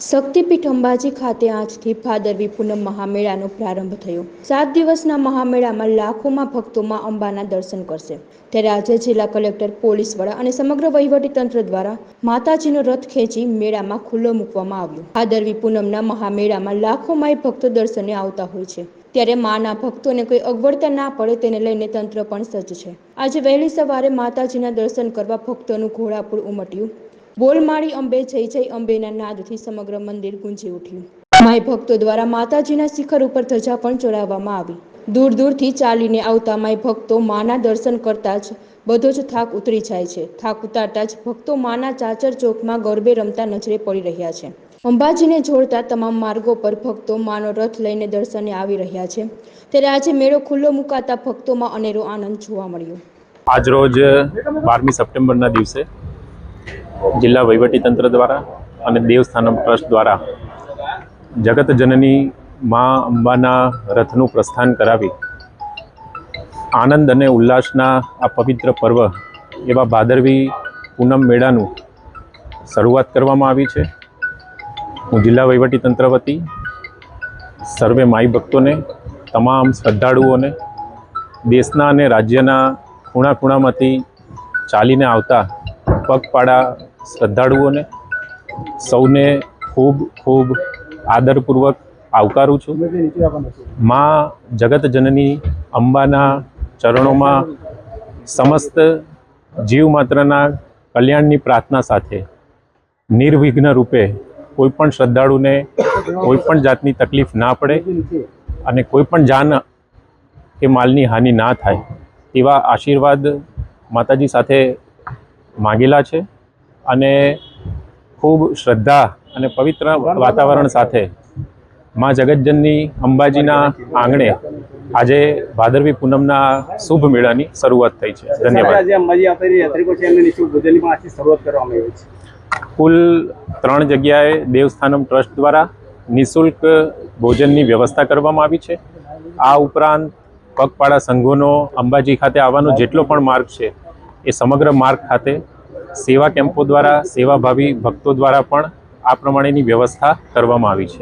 શક્તિપીઠ અંબાજી ખાતે આજથી ભાદરવી પૂનમ મહામેળાનો પ્રારંભ થયો. સાત દિવસના મહામેળામાં લાખોમાં ભક્તોમાં અંબાના દર્શન કરશે. ત્યારે આજે જિલ્લા કલેક્ટર, પોલીસ વડા અને સમગ્ર વહીવટી તંત્ર દ્વારા માતાજીનો રથ ખેંચી મેળામાં ખુલ્લો મૂકવામાં આવ્યો. ભાદરવી પૂનમના મહામેળામાં લાખો માય ભક્તો દર્શને આવતા હોય છે. ત્યારે માના ભક્તોને કોઈ અગવડતા ના પડે તેને લઈને તંત્ર પણ સજ્જ છે. આજે વહેલી સવારે માતાજીના દર્શન કરવા ભક્તોનું ઘોડાપુર ઉમટ્યું. બોલમાળી અંબે જય જય અંબેના નાદથી સમગ્ર મંદિર ગુંજી ઉઠ્યું. માય ભક્તો દ્વારા માતાજીના શિખર ઉપર ધજા પણ ચડાવવામાં આવી. દૂર દૂરથી ચાલીને આવતા માય ભક્તો માના દર્શન કરતા જ બધો જ થાક ઉતરી જાય છે. થાક ઉતારતા જ ભક્તો માના ચાચર ચોકમાં ગરબે રમતા નજરે પડી રહ્યા છે. અંબાજીને જોડતા તમામ માર્ગો પર ભક્તો માનો રથ લઈને દર્શને આવી રહ્યા છે. ત્યારે આજે મેળો ખુલ્લો મુકાતા ભક્તોમાં અનેરો આનંદ જોવા મળ્યો. આજરોજ બારમી સપ્ટેમ્બરના દિવસે જિલ્લા વહીવટીતંત્ર દ્વારા અને દેવસ્થાનમ ટ્રસ્ટ દ્વારા જગત જનની મા અંબાના રથનું પ્રસ્થાન કરાવી આનંદ અને ઉલ્લાસના આ પવિત્ર પર્વ એવા ભાદરવી પૂનમ મેળાનું શરૂઆત કરવામાં આવી છે. હું જિલ્લા વહીવટીતંત્ર વતી સર્વે માઈ ભક્તોને, તમામ શ્રદ્ધાળુઓને, દેશના અને રાજ્યના ખૂણા ખૂણામાંથી ચાલીને આવતા પગપાળા શ્રદ્ધાળુઓને સૌને ખૂબ ખૂબ આદરપૂર્વક આવકારું છું. માં જગત જનની અંબાના ચરણોમાં સમસ્ત જીવ માત્રના કલ્યાણની પ્રાર્થના સાથે નિર્વિઘ્ન રૂપે કોઈ પણ શ્રદ્ધાળુને કોઈ પણ જાતની તકલીફ ના પડે અને કોઈ પણ જાન કે માલની હાનિ ના થાય તેવા આશીર્વાદ માતાજી સાથે માગેલા છે અને ખૂબ શ્રદ્ધા અને પવિત્ર વાતાવરણ સાથે માં જગતજનની અંબાજીના આંગણે આજે ભાદરવી પૂનમના શુભ મેળાની શરૂઆત થઈ છે. ધન્યવાદ. કુલ ત્રણ જગ્યાએ દેવસ્થાનમ ટ્રસ્ટ દ્વારા નિઃશુલ્ક ભોજનની વ્યવસ્થા કરવામાં આવી છે. આ ઉપરાંત પગપાળા સંઘોનો અંબાજી ખાતે આવવાનો જેટલો પણ માર્ગ છે એ સમગ્ર માર્ગ ખાતે સેવા કેમ્પો દ્વારા સેવાભાવી ભક્તો દ્વારા પણ આ પ્રમાણેની વ્યવસ્થા કરવામાં આવી છે.